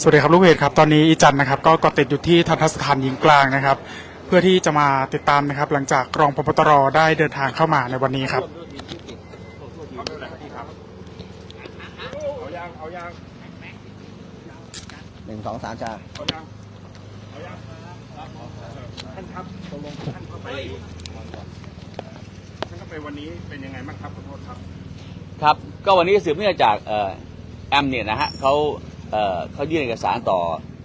สวัสดีครับลูกเพจครับตอนนี้อีจันนะครับก็เกาะติดอยู่ที่ทันทสถานหญิงกลางนะครับ เพื่อที่จะมาติดตามนะครับ หลังจากรองพบตรได้เดินทางเข้ามาในวันนี้ครับเอายางเอายางหนึ่งสองสามจ้าเอายางเอายางท่านครับตกลงท่านเข้าไปท่านเข้าไปวันนี้เป็นยังไงบ้างครับขอโทษครับ ครับ ก็วันนี้สืบเนื่องจากเอ่อแอมเนี่ยนะฮะเขา เขายื่นเอกสารต่อ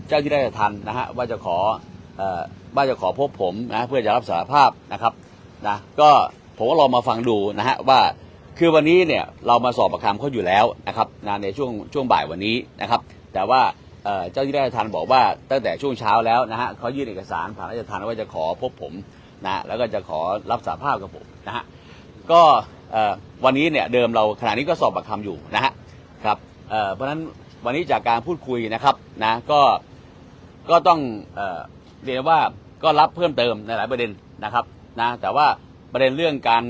เจ้าที่ราชทัณฑ์นะฮะว่าจะขอว่าจะขอพบผมนะเพื่อจะรับสารภาพนะครับนะก็ผมก็ลองมาฟังดูนะฮะว่าคือวันนี้เนี่ยเรามาสอบประคำเขาอยู่แล้วนะครับนะในช่วงช่วงบ่ายวันนี้นะครับ แต่ว่าเจ้าที่ราชทัณฑ์บอกว่าตั้งแต่ช่วงเช้าแล้วนะฮะเขายื่นเอกสารผ่านราชทัณฑ์ว่าจะขอพบผมนะแล้วก็จะขอรับสารภาพกับผมนะฮะก็วันนี้เนี่ยเดิมเราขณะนี้ก็สอบปากคำอยู่นะฮะครับเพราะฉะนั้น วันนี้จากการพูดคุยนะครับนะก็ก็ต้องเอ่อเรียนว่าก็รับเพิ่มเติมในหลายประเด็นนะครับนะแต่ว่าประเด็นเรื่องการ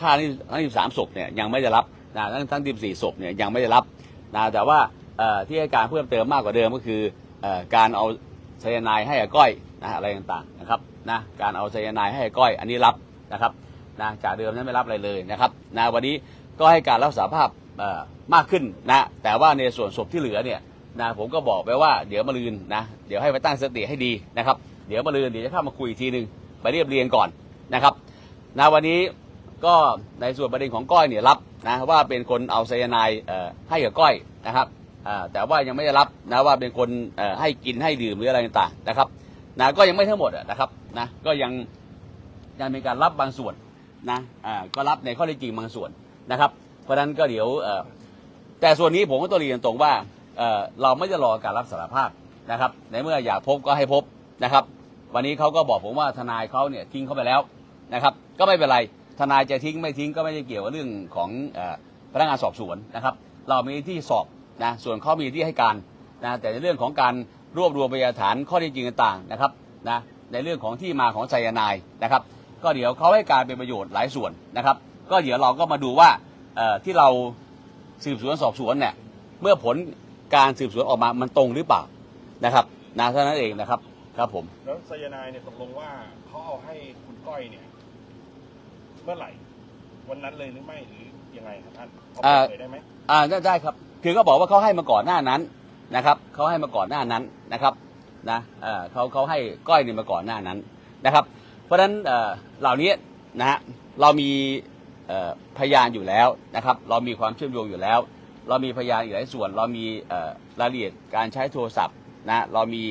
ฆ่าทั้งที่สามศพเนี่ยยังไม่ได้รับนะทั้งทั้งที่สี่ศพเนี่ยยังไม่ได้รับนะแต่ว่าที่ให้การเพิ่มเติมมากกว่าเดิมก็คืออการเอาไซยาไนด์ให้ก้อยนะอะไรต่างๆนะครับนะการเอาไซยาไนด์ให้ก้อยอันนี้รับนะครับนะจากเดิมนั้นไม่รับอะไรเลยนะครับนะวันนี้ก็ให้การรับสาภาพ มากขึ้นนะแต่ว่าในส่วนศพที่เหลือเนี่ยนะผมก็บอกไปว่าเดี๋ยวมาลืนนะเดี๋ยวให้ไปตั้งสติให้ดีนะครับ เดี๋ยวมาลืนเดี๋ยวจะเข้ามาคุยอีกทีหนึ่งไปเรียบเรียงก่อนนะครับนะวันนี้ก็ในส่วนประเด็นของก้อยเนี่ยรับนะว่าเป็นคนเอาไซยาไนด์ให้กับก้อยนะครับแต่ว่ายังไม่ได้รับนะว่าเป็นคนให้กินให้ดื่มหรืออะไรต่างๆนะครับนะก็ยังไม่ทั้งหมดนะครับนะก็ยังยังมีการรับบางส่วนนะก็รับในข้อเท็จจริงบางส่วนนะครับ เพราะนั้นก็เดี๋ยวแต่ส่วนนี้ผมก็ต้องเรียนตรงว่าเเราไม่จะรอการรับสารภาพนะครับ ในเมื่ออยากพบก็ให้พบนะครับ วันนี้เขาก็บอกผมว่าทนายเขาเนี่ยทิ้งเขาไปแล้วนะครับ ก็ไม่เป็นไรทนายจะทิ้งไม่ทิ้งก็ไม่ได้เกี่ยวกับเรื่องของอพนักงานสอบสวนนะครับ เรามีที่สอบนะส่วนเขามีที่ให้การนะแต่ในเรื่องของการรวบรวมพยานฐานข้อเท็จจริงต่างๆนะครับนะในเรื่องของที่มาของไซยานด์นะครับ ก็เดี๋ยวเขาให้การเป็นประโยชน์หลายส่วนนะครับ ก็เดี๋ยวเราก็มาดูว่า ที่เราสืบสวนสอบสวนเนี่ยเมื่อผลการสืบสวนออกมามันตรงหรือเปล่านะครับนะเท่านั้นเองนะครับ ครับผมแล้วไซยาไนด์เนี่ยตกลงว่าเขาเอาให้คุณก้อยเนี่ย เมื่อไหร่ วันนั้นเลยหรือไม่หรือยังไงครับท่านเขาเอ่อเปิดเผยได้ไหมอ่าได้ได้ครับ คือเขาบอกว่าเขาให้มาก่อนหน้านั้นนะครับเขาให้มาก่อนหน้านั้นนะครับนะเอ่อเขาเขาให้ก้อยเนี่ยมาก่อนหน้านั้นนะครับ เพราะฉะนั้นเอ่อเหล่านี้นะฮะเรามีเอ่อ พยานอยู่แล้วนะครับ เรามีความเชื่อมโยงอยู่แล้ว เรามีพยานอีกหลายส่วน เรามีรายละเอียดการใช้โทรศัพท์นะเรามี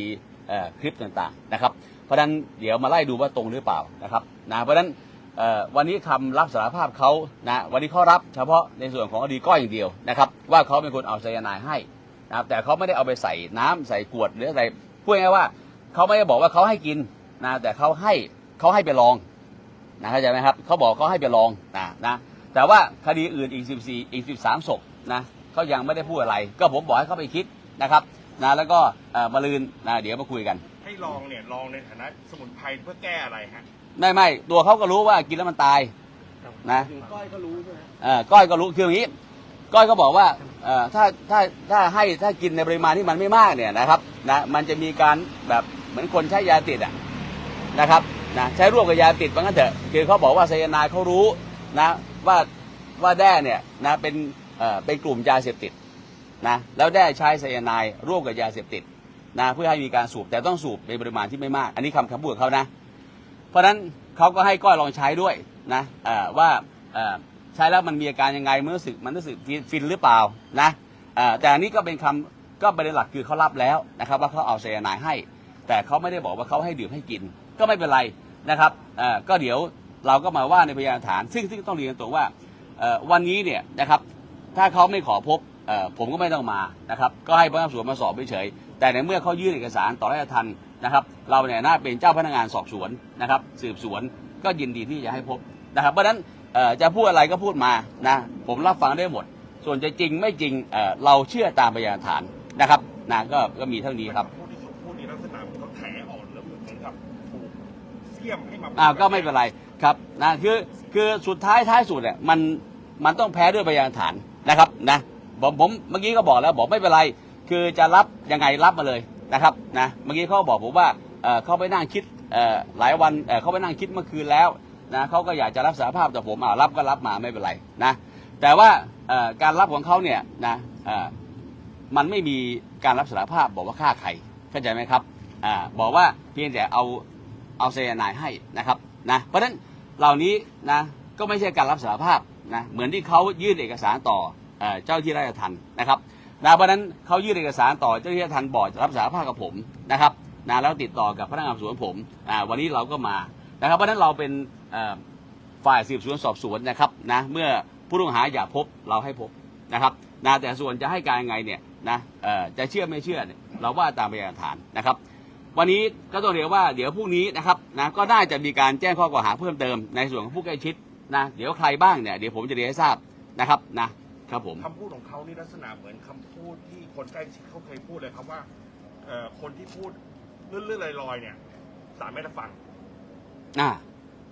คลิปต่างๆนะครับ เพราะฉะนั้นเดี๋ยวมาไล่ดูว่าตรงหรือเปล่านะครับนะเพราะฉะนั้นวันนี้คำรับสารภาพเขานะวันนี้เขารับเฉพาะในส่วนของคดีก้อยอย่างเดียวนะครับว่าเขาเป็นคนเอาไซยาไนด์ให้นะครับแต่เขาไม่ได้เอาไปใส่น้ำใส่ขวดหรืออะไรพูดง่ายว่าเขาไม่ได้บอกว่าเขาให้กินนะแต่เขาให้เขาให้ไปลอง นะเข้าใจไหมครับเขาบอกเขาให้ไปลองนะนะแต่ว่าคดีอื่นอีก 14 อีก 13ศพนะเขายังไม่ได้พูดอะไร ก็ผมบอกให้เขาไปคิดนะครับนะแล้วก็เอ่อมาลืนนะเดี๋ยวมาคุยกัน ให้ลองเนี่ยลองในฐานะสมุนไพรเพื่อแก้อะไรฮะไม่ไม่ตัวเขาก็รู้ว่ากินแล้วมันตายนะถึงก้อยก็รู้ใช่ไหมเออก้อยก็รู้คืออย่างนี้ ก้อยก็บอกว่าเออถ้าถ้าถ้าให้ถ้ากินในปริมาณที่มันไม่มากเนี่ยนะครับนะมันจะมีการแบบเหมือนคนใช้ยาติดอะนะครับ นะใช้ร่วมกับยาติดว่างั้นเถอะคือเขาบอกว่าไซยาไนด์เขารู้นะว่าว่าแด้เนี่ยนะเป็นเอ่อเป็นกลุ่มยาเสพติดนะแล้วแด้ใช้ไซยาไนด์ร่วมกับยาเสพติดนะเพื่อให้มีการสูบแต่ต้องสูบในปริมาณที่ไม่มาก อันนี้คำคำพูดเขานะ เพราะฉะนั้นเขาก็ให้ก้อยลองใช้ด้วยนะเอ่อว่าเอ่อใช้แล้วมันมีอาการยังไงมันรู้สึกมันรู้สึกฟินฟินหรือเปล่านะเอ่อแต่อันนี้ก็เป็นคำก็ประเด็นหลักคือเขารับแล้วนะครับ ว่าเขาเอาไซยาไนด์ให้ แต่เขาไม่ได้บอกว่าเขาให้ดื่มให้กิน ก็ไม่เป็นไร นะครับอ่อก็เดี๋ยวเราก็มาว่าในพยานฐาน ซึ่งซึ่งต้องเรียนตัวว่าอ่อวันนี้เนี่ยนะครับถ้าเขาไม่ขอพบอ่อผมก็ไม่ต้องมานะครับก็ให้พนักงานสอบสวนมาสอบเฉยแต่ในเมื่อเขายื่นเอกสารต่อราชทัณฑ์นะครับ เราเนี่ยน่าเป็นเจ้าพนักงานสอบสวนนะครับ สืบสวนก็ยินดีที่จะให้พบนะครับ เพราะฉะนั้นเอ่อจะพูดอะไรก็พูดมานะผมรับฟังได้หมด ส่วนจะจริงไม่จริงเอ่อเราเชื่อตามพยานฐานนะครับนะก็ก็มีเท่านี้ครับ เสี่ยมให้มาอ่าก็ไม่เป็นไรครับนะคือคือสุดท้ายท้ายสุดเนี่ยมันมันต้องแพ้ด้วยพยานฐานนะครับนะผมผมเมื่อกี้ก็บอกแล้วบอกไม่เป็นไร คือจะรับยังไงรับมาเลยนะครับนะเมื่อกี้เขาบอกผมว่าเอ่อเขาไปนั่งคิดเอ่อหลายวันเอ่อเขาไปนั่งคิดเมื่อคืนแล้วนะเขาก็อยากจะรับสารภาพแต่ผมอ่ารับก็รับมาไม่เป็นไรนะแต่ว่าเอ่อการรับของเขาเนี่ยนะเอ่อมันไม่มีการรับสารภาพบอกว่าฆ่าใครเข้าใจไหมครับอ่าบอกว่าเพียงแต่เอา เอาไซยาไนด์ให้นะครับนะเพราะฉะนั้นเหล่านี้นะก็ไม่ใช่การรับสารภาพนะเหมือนที่เขายื่นเอกสารต่อเจ้าที่ราชทัณฑ์นะครับนะเพราะนั้นเขายื่นเอกสารต่อเจ้าหน้าที่ทันบอกจะรับสารภาพกับผมนะครับนะแล้วติดต่อกับพนักงานสอบสวนผมอ่าวันนี้เราก็มานะครับเพราะนั้นเราเป็นฝ่ายสืบสวนสอบสวนนะครับนะเมื่อผู้ต้องหาอยากพบเราให้พบนะครับนะแต่ส่วนจะให้การยังไงเนี่ยนะเอ่อจะเชื่อไม่เชื่อเนี่ยเราว่าตามพยานฐานนะครับ วันนี้ก็ต้องเรียกว่าเดี๋ยวพรุ่งนี้นะครับนะก็น่าจะมีการแจ้งข้อกล่าวหาเพิ่มเติมในส่วนของผู้ใกล้ชิดนะเดี๋ยวใครบ้างเนี่ยเดี๋ยวผมจะเรียนให้ทราบนะครับนะครับผมคำพูดของเขานี่ลักษณะเหมือนคำพูดที่คนใกล้ชิดเขาเคยพูดเลยครับว่าเอ่อคนที่พูดเลื่อนๆลอยๆเนี่ยสารไม่รับฟังอ่า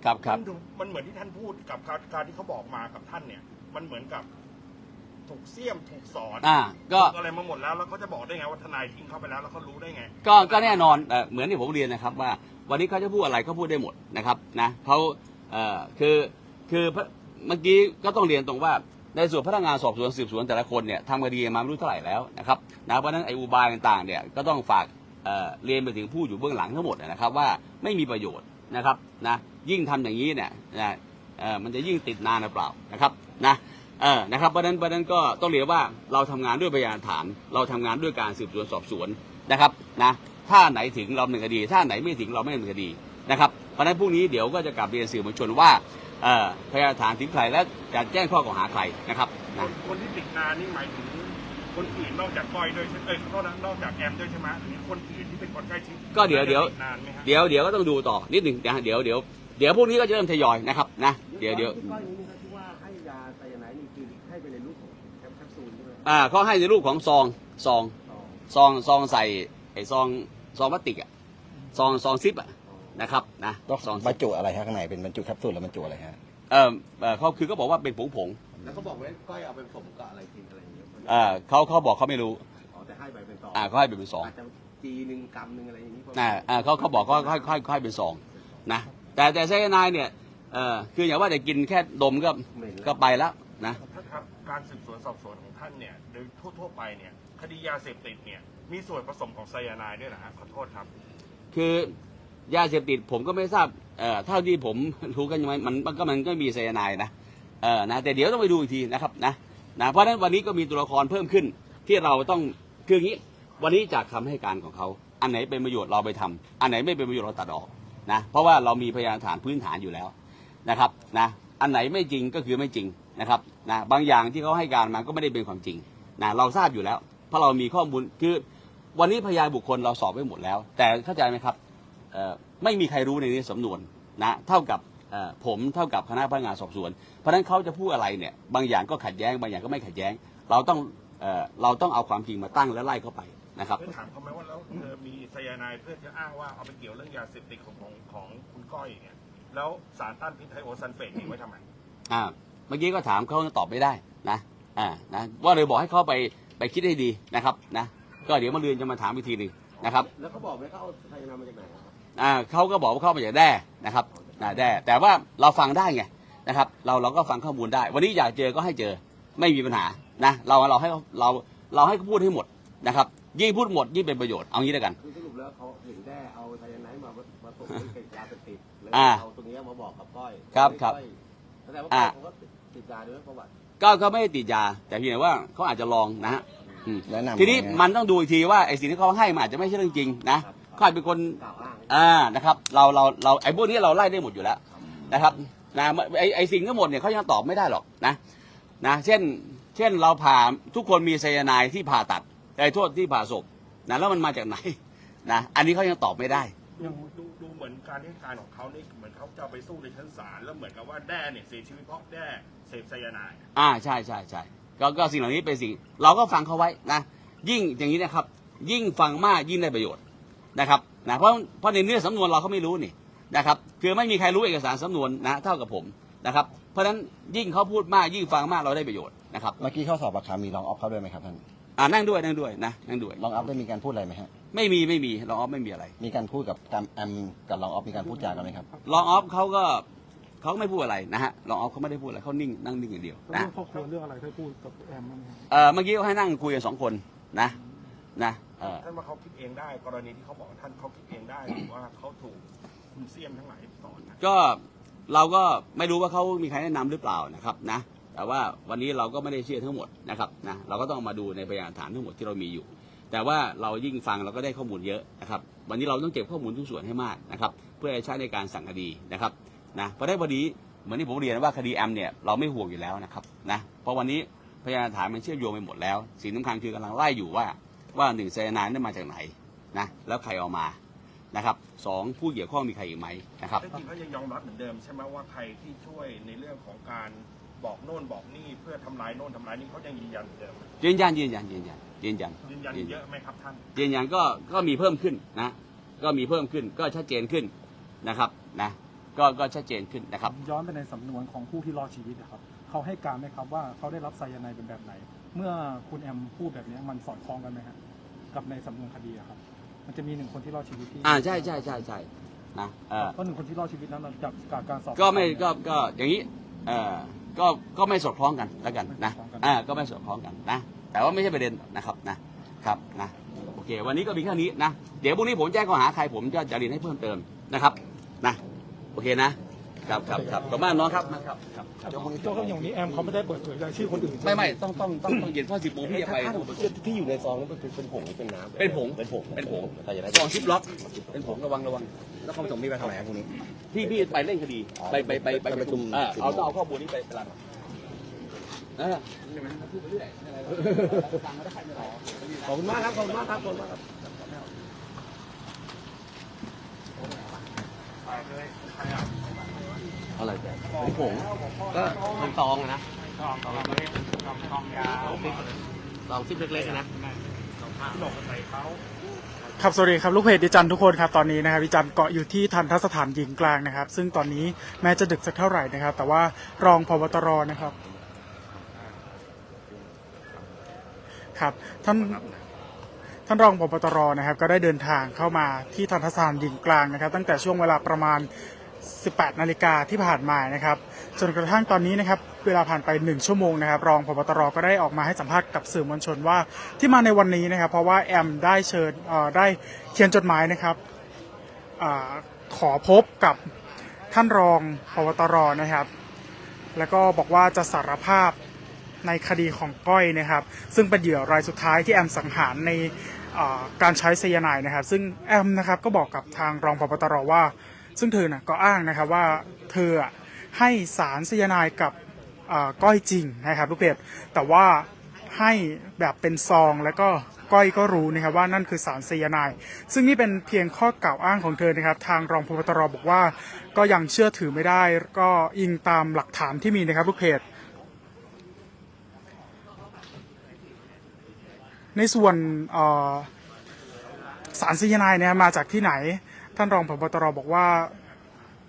ครับครับ มันดูมันเหมือนที่ท่านพูดกับการการที่เขาบอกมากับท่านเนี่ย มันเหมือนกับ ถูกเสี้ยมถูกสอนอ่าก็ถูอะไรมาหมดแล้วแล้วเขาจะบอกได้ไงว่าทนายทิ้งเขาไปแล้วแล้วเขารู้ได้ไง ก็ก็แน่นอนเอ่อเหมือนที่ผมเรียนนะครับว่า วันนี้เขาจะพูดอะไรเขาพูดได้หมดนะครับนะเขาเอ่อคือคือพระเมื่อกี้ก็ต้องเรียนตรงว่าในส่วนพนักงานสอบสวนสืบสวนแต่ละคนเนี่ยทำคดีมาไม่รู้เท่าไหร่แล้วนะครับนะเพราะฉะนั้นไอ้อุบายต่างๆเนี่ยก็ต้องฝากเอ่อเรียนไปถึงผู้อยู่เบื้องหลังทั้งหมดนะครับว่าไม่มีประโยชน์นะครับนะยิ่งทำอย่างนี้เนี่ยนะเอ่อมันจะยิ่งติดนานหรือเปล่านะครับนะ เออนะครับเพราะฉะนั้นเพราะฉะนั้นก็ต้องเรียนว่าเราทำงานด้วยพยานฐาน เราทำงานด้วยการสืบสวนสอบสวนนะครับนะถ้าไหนถึงเราดำเนินคดี ถ้าไหนไม่ถึงเราไม่ดำเนินคดีนะครับเพราะฉะนั้นพรุ่งนี้เดี๋ยวก็จะกลับเรียนสื่อมวลชนว่าเอ่อพยานหลักฐานถึงใครและจะแจ้งข้อกล่าวหาใครนะครับคนะนคนที่ติดนานนี่หมายถึงคนอื่นนอกจากก้อยด้วยใช่เอ้ยขอโทษนะนอกจากแอมด้วยใช่ไหมหรือคนอื่นที่เป็นคนใกล้ชิดก็เดี๋ยวเดี๋ยวตินานไหมฮะเดี๋ยวเดี๋ยวก็ต้องดูต่อนิดหนึ่งนะเดี๋ยวเดี๋ยวเดี๋ยวพวกนี้ก็จะเริ่มทยอยนะครับนะเดี๋ยวเดี๋ยว อ่าเขาให้ในรูปของซองซองต่อซองซองใส่ไอ้ซองซองพลาสติกอะซองซองซิปอะนะครับนะต้องซองบรซิปรจุอะไรฮะข้างในเป็นบรรจุแคปซูลหรือบรรจุอะไรฮะเออเอ่อเขาคือก็บอกว่าเป็นผงผงแล้วเขาบอกว่าก้อยเอาไปผสมกับอะไรกินอะไรอย่างเงี้ยๆอ่าเขาเขาบอกเขาไม่รู้อ๋อแต่ให้ไปเป็นต่ออ่าเขาให้เป็นสองอาจจะจีหนึ่งกรัมหนึ่งอะไรอย่างนี้อ่าอ่าเขาเขาบอกเขาค่อยค่อยค่อยเป็นซองนะแต่แต่ไซยาไนด์เนี่ยเออคืออย่างว่าจะกินแค่ดมก็เหม็นก็ไปแล้วนะท่านครับ การสืบสวนสอบสวนของท่านเนี่ยโดยทั่วๆไปเนี่ยคดียาเสพติดเนี่ยมีส่วนผสมของไซยาไนด์ด้วยนะฮะขอโทษครับ คือยาเสพติดผมก็ไม่ทราบเอ่อเท่าที่ผมรู้กันยังไงมันมันก็มันก็มีไซยาไนด์นะเออนะแต่เดี๋ยวต้องไปดูอีกทีนะครับนะนะเพราะฉะนั้นวันนี้ก็มีตัวละครเพิ่มขึ้นที่เราต้องคืออย่างนี้ วันนี้จากคำให้การของเขา อันไหนเป็นประโยชน์เราไปทำอันไหนไม่เป็นประโยชน์เราตัดออกนะเพราะว่าเรามีพยานฐานพื้นฐานอยู่แล้วนะครับนะอันไหนไม่จริงก็คือไม่จริง นะครับนะบางอย่างที่เขาให้การมาก็ไม่ได้เป็นความจริงนะเราทราบอยู่แล้ว เพราะเรามีข้อมูลคือวันนี้พยานบุคคลเราสอบไว้หมดแล้ว แต่เข้าใจไหมครับเอ่อไม่มีใครรู้ในนี้สำนวนนะเท่ากับเอ่อผมเท่ากับคณะพนักงานสอบสวน เพราะฉะนั้นเขาจะพูดอะไรเนี่ยบางอย่างก็ขัดแย้ง บางอย่างก็ไม่ขัดแย้ง เราต้องเอ่อเราต้องเอาความจริงมาตั้งและไล่เข้าไปนะครับเพื่อถามเขาไหมว่าแล้วเธอมีไซยาไนด์เพื่อจะอ้างว่าเอาไปเกี่ยวเรื่องยาเสพติดของของของคุณก้อยเนี่ยแล้วสารต้านพิษไทโอซัลเฟตนี่ไว้ทำไมอ่า เมื่อกี้ก็ถามเขาตอบไม่ได้นะอ่านะว่าเลยบอกให้เขาไปไปคิดให้ดีนะครับนะก็เดี๋ยวมาเรือนจะมาถามอีกทีหนึ่งนะครับแล้วเขาบอกไหมเขาเอาไซยาไนด์มาจากไหนครับอ่าเขาก็บอกว่าเข้ามาจากแด้นะครับนะแด้แต่ว่าเราฟังได้ไงนะครับเราเราก็ฟังข้อมูลได้ วันนี้อยากเจอก็ให้เจอไม่มีปัญหานะเราเราให้เราเราให้เขาพูดให้หมดนะครับยิ่งพูดหมดยิ่งเป็นประโยชน์เอางี้แล้วกันคือสรุปแล้วเขาเห็นแด้เอาไซยาไนด์มาผสมกับยาเสพติดแล้วอ่าเอาตรงนี้มาบอกกับก้อยครับครับก้อยแสดงว่าอ่าก้อยเขาก็ ติดยาด้วยประวัติก็ก็ไม่ได้ติดยา แต่เพียงแต่ว่าเขาอาจจะลองนะฮะอืมแนะนำทีนี้ยังไงมันต้องดูอีกทีว่าไอ้สิ่งที่เขาให้มันอาจจะไม่ใช่เรื่องจริงนะเขาอาจเป็นคน กล่าวอ้าง อ่า นะครับ เรา เรา เรา ไอ้พวกนี้เราไล่ได้หมดอยู่แล้ว นะครับ นะไอ้ไอ้สิ่งทั้งหมดเนี่ยเขายังตอบไม่ได้หรอกนะ นะ เช่น เช่น เราผ่า ทุกคนมีไซยาไนด์ที่ผ่าตัดไอ้โทษที่ผ่าศพ นะ แล้วมันมาจากไหน นะ อันนี้เขายังตอบไม่ได้ ดูดูดูเหมือนการให้การของเขานี่เหมือน เขาจะเอาไปสู้ในชั้นศาลแล้วเหมือนกับว่าแด้เนี่ยเสียชีวิตเพราะแด้เสพไซยาไนด์อ่าใช่ใช่ใช่ก็ก็สิ่งเหล่านี้เป็นสิ่งเราก็ฟังเขาไว้นะยิ่งอย่างนี้นะครับ ยิ่งฟังมากยิ่งได้ประโยชน์นะครับนะเพราะเพราะในเนื้อสำนวนเราเขาไม่รู้นี่นะครับคือไม่มีใครรู้เอกสารสำนวนนะเท่ากับผมนะครับเพราะฉะนั้นยิ่งเขาพูดมากยิ่งฟังมากเราได้ประโยชน์นะครับ เมื่อกี้เข้าสอบปากคำมีรองออฟเข้าด้วยไหมครับท่าน อ่านั่งด้วยนั่งด้วยนะนั่งด้วยลองอัพได้มีการพูดอะไรไหมฮะ ไม่มีไม่มีรองออฟไม่มีอะไรมีการพูดกับการแอมกับลองออฟมีการพูดจากันไหมครับ รองออฟเขาก็เขาไม่พูดอะไรนะฮะรองออฟเขาไม่ได้พูดอะไรเขานิ่งนั่งนิ่งอย่างเดียวแล้วนะ เรื่องครอบครัวเรื่องอะไรได้พูดกับแอมบ้างไหมครับ เออเมื่อกี้เขาให้นั่งคุยกันสองคนนะนะเออท่านว่าเขาคิดเองได้ กรณีที่เขาบอกว่าท่านเขาคิดเองได้หรือว่าเขาถูกคุณเสียมทั้งหลายสอนนะ ก็เราก็ไม่รู้ว่าเขามีใครแนะนำหรือเปล่านะครับนะ แต่ว่าวันนี้เราก็ไม่ได้เชื่อทั้งหมดนะครับนะเราก็ต้องมาดูในพยานฐานทั้งหมดที่เรามีอยู่ แต่ว่าเรายิ่งฟังเราก็ได้ข้อมูลเยอะนะครับ วันนี้เราต้องเก็บข้อมูลทุกส่วนให้มากนะครับ เพื่อใช้ในการสั่งคดีนะครับนะเพราะได้วันนี้เหมือนที่ผมเรียนว่าคดีแอมเนี่ยเราไม่ห่วงอยู่แล้วนะครับนะเพราะวันนี้พยานฐานมันเชื่อมโยงไปหมดแล้วสิ่งสำคัญคือกำลังไล่อยู่ว่าว่าหนึ่งไซยาไนด์นั้นมาจากไหนนะแล้วใครเอามานะครับสองผู้เกี่ยวข้องมีใครอีกไหมนะครับจริงเขายังยอมรับเหมือนเดิมใช่ไหมว่าใครที่ช่วยในเรื่องของการ บอกโน่นบอกนี่เพื่อทำลายโน่นทำลายนี่เขายังยืนยันเหมือนเดิมยืนยันยืนยันยืนยันยืนยันยืนยันเยอะไหมครับท่าน ยืนยันก็ก็มีเพิ่มขึ้นนะ ก็มีเพิ่มขึ้นก็ชัดเจนขึ้นนะครับนะก็ก็ชัดเจนขึ้นนะครับ ย้อนไปในสำนวนของผู้ที่รอดชีวิตนะครับเขาให้การไหมครับว่าเขาได้รับไซยาไนด์เป็นแบบไหน เมื่อคุณแอมพูดแบบนี้มันสอดคล้องกันไหมฮะกับในสำนวนคดีอะครับ มันจะมีหนึ่งคนที่รอดชีวิตที่อ่าใช่ใช่ใช่ใช่นะเออ ก็หนึ่งคนที่รอดชีวิตนั้นจากจากการสอบก็ไม่ก็ก็อย่างนี้เออ ก็ก็ไม่สอดคล้องกันแล้วกันนะอ่าก็ไม่สอดคล้องกันนะ แต่ว่าไม่ใช่ประเด็นนะครับนะครับนะโอเค วันนี้ก็มีแค่นี้นะ เดี๋ยวพรุ่งนี้ผมแจ้งข้อหาใครผมจะจะเรียนให้เพิ่มเติมนะครับนะโอเคนะ ครับครับครับขอบคุณมากน้องครับครับครับโจ้ก็อย่างนี้แอมเขาไม่ได้เปิดเผยรายชื่อคนอื่นไม่ไม่ต้องต้องต้องต้องเย็นเพราะสิบโมงพี่จะไปที่อยู่ในซองนั้นเป็นเป็นผงหรือเป็นน้ำเป็นผงเป็นผงเป็นผงแต่อย่าได้ซองซิปล็อก เป็นผงระวังระวังแล้วเขาผสมนี่ไปทำอะไรครับพวกนี้ พี่พี่ไปเล่นคดีไปไปไปไปไปประชุมเออเอาต้องเอาข้อมูลนี้ไปไปรันเออพูดไปเรื่อยขอบคุณมากครับขอบคุณมากครับขอบคุณมากครับ อะไรแต่ผงก็เป็นซองอะนะซองซิปเล็กๆนะครับสวัสดีครับลูกเพจดิจันทุกคนครับตอนนี้นะครับดิจันเกาะอยู่ที่ทันทสถานหญิงกลางนะครับ ซึ่งตอนนี้แม้จะดึกสักเท่าไหร่นะครับ แต่ว่ารองพบตรนะครับครับท่านท่านรองพบตรนะครับ ก็ได้เดินทางเข้ามาที่ทันทสถานหญิงกลางนะครับ ตั้งแต่ช่วงเวลาประมาณ 18 นาฬิกาที่ผ่านมานะครับจนกระทั่งตอนนี้นะครับเวลาผ่านไป 1 ชั่วโมงนะครับ รองพบตรก็ได้ออกมาให้สัมภาษณ์กับสื่อมวลชนว่าที่มาในวันนี้นะครับ เพราะว่าแอมได้เชิญได้เขียนจดหมายนะครับอขอพบกับท่านรองพบตรนะครับ แล้วก็บอกว่าจะสารภาพในคดีของก้อยนะครับ ซึ่งเป็นเหยื่อรายสุดท้ายที่แอมสังหารในการใช้ไซยาไนด์นะครับ ซึ่งแอมนะครับก็บอกกับทางรองพบตรว่า ซึ่งเธอน่ะก็อ้างนะครับว่าเธอให้สารไซยาไนด์กับก้อยจริงนะครับลูกเพจแต่ว่าให้แบบเป็นซองแล้วก็ก้อยก็รู้นะครับว่านั่นคือสารไซยาไนด์ซึ่งนี่เป็นเพียงข้อกล่าวอ้างของเธอนะครับ ทางรองพบตรบอกว่า ก็ยังเชื่อถือไม่ได้ ก็อิงตามหลักฐานที่มีนะครับลูกเพจในส่วนสารไซยาไนด์เนี่ยมาจากที่ไหน ท่านรองผบตรบอกว่า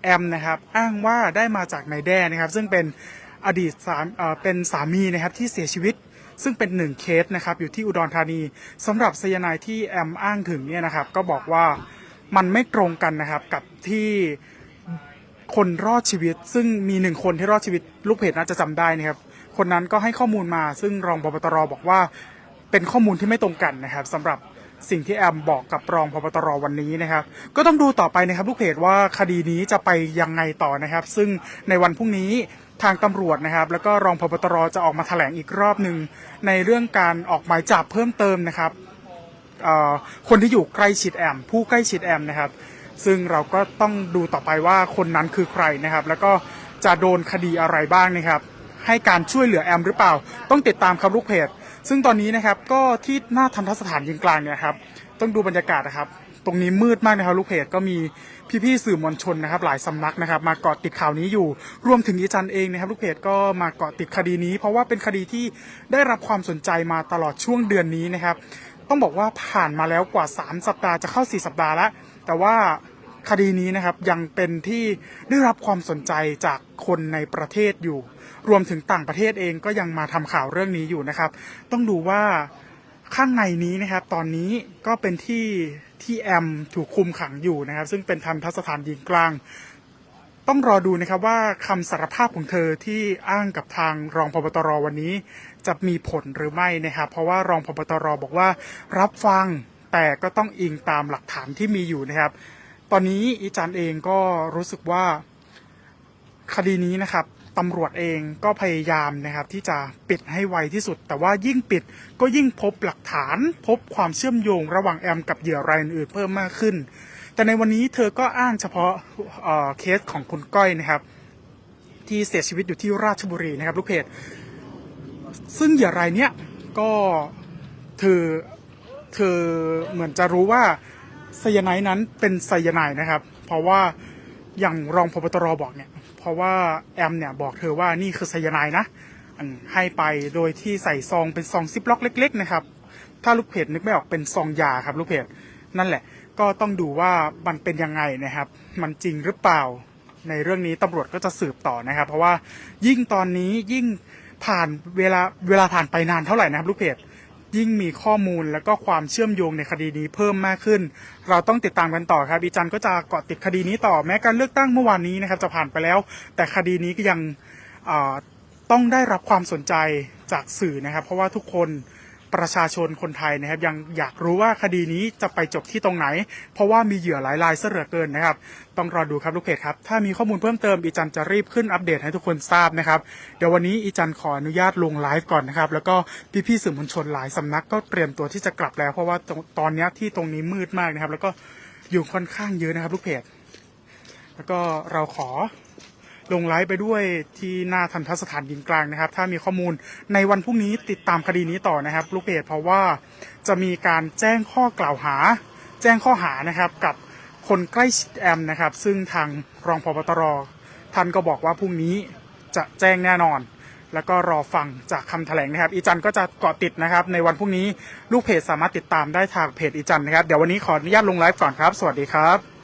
แอมนะครับอ้างว่าได้มาจากนายแด้นะครับ ซึ่งเป็นอดีตสามเป็นสามีนะครับที่เสียชีวิต ซึ่งเป็นหนึ่งเคสนะครับอยู่ที่อุดรธานีสำหรับไซยาไนด์ที่แอมอ้างถึงเนี่ยนะครับ ก็บอกว่ามันไม่ตรงกันนะครับกับที่คนรอดชีวิต ซึ่งมีหนึ่งคนที่รอดชีวิต ลูกเพจน่าจะจำได้นะครับ คนนั้นก็ให้ข้อมูลมา ซึ่งรองพบตรบอกว่าเป็นข้อมูลที่ไม่ตรงกันนะครับสำหรับ สิ่งที่แอมบอกกับรองพบตรวันนี้นะครับ ก็ต้องดูต่อไปนะครับลูกเพจว่าคดีนี้จะไปยังไงต่อนะครับ ซึ่งในวันพรุ่งนี้ทางตำรวจนะครับ แล้วก็รองพบตรจะออกมาแถลงอีกรอบหนึ่งในเรื่องการออกหมายจับเพิ่มเติมนะครับคนที่อยู่ใกล้ชิดแอม ผู้ใกล้ชิดแอมนะครับ ซึ่งเราก็ต้องดูต่อไปว่าคนนั้นคือใครนะครับ แล้วก็จะโดนคดีอะไรบ้างนะครับ ให้การช่วยเหลือแอมหรือเปล่า ต้องติดตามครับลูกเพจ ซึ่งตอนนี้นะครับก็ที่หน้าทันทสถานยิงกลางเนี่ยครับต้องดูบรรยากาศนะครับ ตรงนี้มืดมากนะครับลูกเพจก็มีพี่ๆสื่อมวลชนนะครับ หลายสำนักนะครับ มาเกาะติดข่าวนี้อยู่รวมถึงอีจันเองนะครับ ลูกเพจก็มาเกาะติดคดีนี้ เพราะว่าเป็นคดีที่ได้รับความสนใจมาตลอดช่วงเดือนนี้นะครับ ต้องบอกว่าผ่านมาแล้วกว่า 3 สัปดาห์จะเข้า 4 สัปดาห์แล้วแต่ว่าคดีนี้นะครับยังเป็นที่ได้รับความสนใจจากคนในประเทศอยู่ รวมถึงต่างประเทศเองก็ยังมาทำข่าวเรื่องนี้อยู่นะครับ ต้องดูว่าข้างในนี้นะครับ ตอนนี้ก็เป็นที่ที่แอมถูกคุมขังอยู่นะครับ ซึ่งเป็นทันทสถานหญิงกลาง ต้องรอดูนะครับว่าคำสารภาพของเธอที่อ้างกับทางรองพบตรวันนี้ จะมีผลหรือไม่นะครับ เพราะว่ารองพบตรบอกว่ารับฟังแต่ก็ต้องอิงตามหลักฐานที่มีอยู่นะครับ ตอนนี้อีจันเองก็รู้สึกว่าคดีนี้นะครับ ตำรวจเองก็พยายามนะครับที่จะปิดให้ไวที่สุด แต่ว่ายิ่งปิดก็ยิ่งพบหลักฐาน พบความเชื่อมโยงระหว่างแอมกับเหยื่อรายอื่นเพิ่มมากขึ้น แต่ในวันนี้เธอก็อ้างเฉพาะเเคสของคุณก้อยนะครับ ที่เสียชีวิตอยู่ที่ราชบุรีนะครับลูกเพจซึ่งเหยื่อรายเนี้ยก็เธอเธอเหมือนจะรู้ว่าไซยาไนด์นั้นเป็นไซยาไนด์นะครับ เพราะว่าอย่างรองพบตรบอกเนี่ย ราะว่าแอมเนี่ยบอกเธอว่านี่คือไซยาไนด์นะให้ไปโดยที่ใส่ซองเป็นซองซิปล็อกเล็ก ๆ นะครับ ถ้าลูกเพจนึกไม่ออกเป็นซองยาครับลูกเพจนั่นแหละ ก็ต้องดูว่ามันเป็นยังไงนะครับ มันจริงหรือเปล่าในเรื่องนี้ตำรวจก็จะสืบต่อนะครับ เพราะว่ายิ่งตอนนี้ยิ่งผ่านเวลาเวลาผ่านไปนานเท่าไหร่นะครับ ลูกเพจ ยิ่งมีข้อมูลและก็ความเชื่อมโยงในคดีนี้เพิ่มมากขึ้น เราต้องติดตามกันต่อครับอีจันก็จะเกาะติดคดีนี้ต่อแม้การเลือกตั้งเมื่อวานนี้นะครับจะผ่านไปแล้ว แต่คดีนี้ก็ยังต้องได้รับความสนใจจากสื่อนะครับ เพราะว่าทุกคน ประชาชนคนไทยนะครับยังอยากรู้ว่าคดีนี้จะไปจบที่ตรงไหน เพราะว่ามีเหยื่อหลายรายเสือเกินนะครับ ต้องรอดูครับลูกเพจครับ ถ้ามีข้อมูลเพิ่มเติมอีจันจะรีบขึ้นอัปเดตให้ทุกคนทราบนะครับ เดี๋ยววันนี้อีจันขออนุญาตลงไลฟ์ก่อนนะครับ แล้วก็พี่ๆสื่อมวลชนหลายสำนักก็เตรียมตัวที่จะกลับแล้ว เพราะว่าตอนนี้ที่ตรงนี้มืดมากนะครับ แล้วก็อยู่ค่อนข้างเยอะนะครับ ลูกเพจแล้วก็เราขอ ลงไลฟ์ไปด้วยที่หน้าทันทสถานหญิงกลางนะครับ ถ้ามีข้อมูลในวันพรุ่งนี้ติดตามคดีนี้ต่อนะครับ ลูกเพจเพราะว่าจะมีการแจ้งข้อกล่าวหา แจ้งข้อหานะครับกับคนใกล้ชิดแอมนะครับ ซึ่งทางรองพบตรท่านก็บอกว่าพรุ่งนี้จะแจ้งแน่นอน แล้วก็รอฟังจากคำแถลงนะครับ อีจันก็จะเกาะติดนะครับ ในวันพรุ่งนี้ลูกเพจสามารถติดตามได้ทางเพจอีจันนะครับ เดี๋ยววันนี้ขออนุญาตลงไลฟ์ก่อนครับ สวัสดีครับ